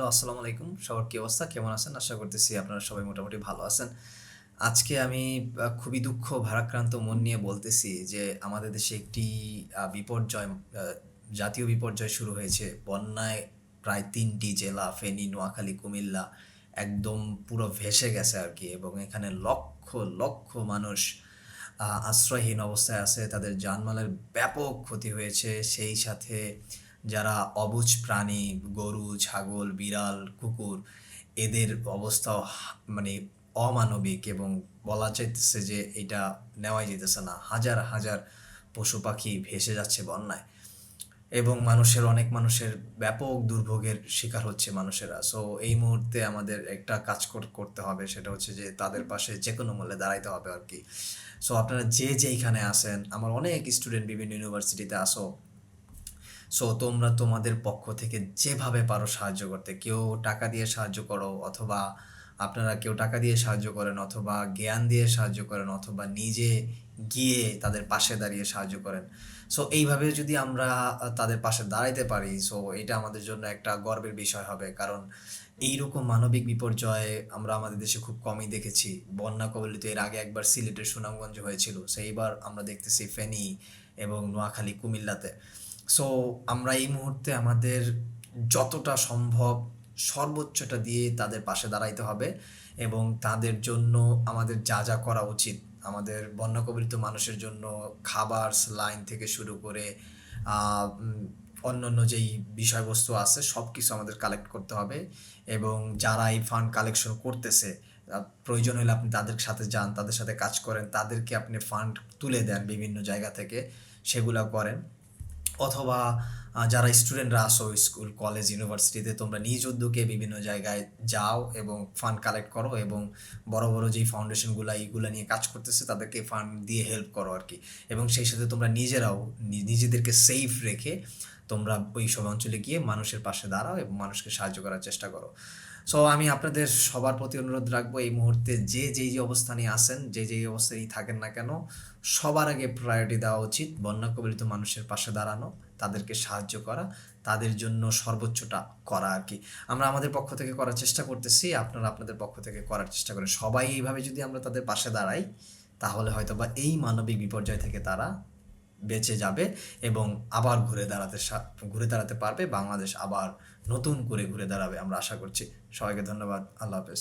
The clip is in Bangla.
হ্যালো, আসসালামু আলাইকুম। সবার কী অবস্থা? কেমন আছেন? আশা করতেছি আপনারা সবাই মোটামুটি ভালো আছেন। আজকে আমি খুবই দুঃখ, ভারাক্রান্ত মন নিয়ে বলতেছি যে আমাদের দেশে একটি বিপর্যয় জাতীয় বিপর্যয় শুরু হয়েছে। বন্যায় প্রায় তিনটি জেলা, ফেনী, নোয়াখালী, কুমিল্লা, একদম পুরো ভেসে গেছে আর কি এবং এখানে লক্ষ লক্ষ মানুষ আশ্রয়হীন অবস্থায় আছে। তাদের জানমালের ব্যাপক ক্ষতি হয়েছে। সেই সাথে যারা অবুঝ প্রাণী, গরু, ছাগল, বিড়াল, কুকুর, এদের অবস্থাও মানে অমানবিক এবং বলা চাইতেছে যে এটা নেওয়াই যেতেছে না। হাজার হাজার পশু পাখি ভেসে যাচ্ছে বন্যায় এবং মানুষের, অনেক মানুষের ব্যাপক দুর্ভোগের শিকার হচ্ছে মানুষেরা। সো এই মুহূর্তে আমাদের একটা কাজ করতে হবে, সেটা হচ্ছে যে তাদের পাশে যে কোনো মূল্যে দাঁড়াইতে হবে আর কি সো আপনারা যে যেইখানে আসেন আমার অনেক স্টুডেন্ট বিভিন্ন ইউনিভার্সিটিতে আসো সো তোমরা তোমাদের পক্ষ থেকে যেভাবে পারো সাহায্য করতে, কেউ টাকা দিয়ে সাহায্য করো অথবা আপনারা কেউ টাকা দিয়ে সাহায্য করেন অথবা জ্ঞান দিয়ে সাহায্য করেন অথবা নিজে গিয়ে তাদের পাশে দাঁড়িয়ে সাহায্য করেন। সো এইভাবে যদি আমরা তাদের পাশে দাঁড়াইতে পারি সো এটা আমাদের জন্য একটা গর্বের বিষয় হবে। কারণ এইরকম মানবিক বিপর্যয় আমরা আমাদের দেশে খুব কমই দেখেছি। বন্যা কবলিত এর আগে একবার সিলেটের সুনামগঞ্জ হয়েছিল। সেইবার আমরা দেখতেছি ফেনী এবং নোয়াখালী, কুমিল্লাতে। সো আমরা এই মুহূর্তে আমাদের যতটা সম্ভব সর্বোচ্চটা দিয়ে তাদের পাশে দাঁড়াইতে হবে এবং তাদের জন্য আমাদের যা যা করা উচিত আমাদের বন্যাকবলিত মানুষের জন্য খাবার লাইন থেকে শুরু করে উম, অন্যান্য যেই বিষয়বস্তু আছে সব কিছু আমাদের কালেক্ট করতে হবে এবং যারা এই ফান্ড কালেকশন করতেছে প্রয়োজন হলে আপনি তাদের সাথে যান তাদের সাথে কাজ করেন তাদেরকে আপনি ফান্ড তুলে দেন বিভিন্ন জায়গা থেকে সেগুলো করেন। অথবা যারা স্টুডেন্টরা আসো স্কুল কলেজ ইউনিভার্সিটিতে তোমরা নিজ উদ্যোগে বিভিন্ন জায়গায় যাও এবং ফান্ড কালেক্ট করো এবং বড় বড় যেই ফাউন্ডেশনগুলো এইগুলো নিয়ে কাজ করতেছে, তাদেরকে ফান্ড দিয়ে হেল্প করো আর কি এবং সেই সাথে তোমরা নিজেরাও নিজেদেরকে সেফ রেখে তোমরা ওই সব অঞ্চলে গিয়ে মানুষের পাশে দাঁড়াও এবং মানুষকে সাহায্য করার চেষ্টা করো। সো আমি আপনাদের সবার প্রতি অনুরোধ রাখব এই মুহূর্তে যে যেই যে অবস্থানে আসেন যে যেই অবস্থায় থাকেন না কেন, সবার আগে প্রায়োরিটি দেওয়া উচিত বন্যা মানুষের পাশে দাঁড়ানো, তাদেরকে সাহায্য করা, তাদের জন্য সর্বোচ্চটা করা আর কি। আমরা আমাদের পক্ষ থেকে করার চেষ্টা করতেছি, আপনারা আপনাদের পক্ষ থেকে করার চেষ্টা করেন। সবাই এইভাবে যদি আমরা তাদের পাশে দাঁড়াই, তাহলে হয়তো বা এই মানবিক বিপর্যয় থেকে তারা বেঁচে যাবে এবং আবার ঘুরে দাঁড়াতে ঘুরে দাঁড়াতে পারবে। বাংলাদেশ আবার নতুন করে ঘুরে দাঁড়াবে। আমরা আশা করছি সবাইকে ধন্যবাদ। আল্লাহ হাফেজ।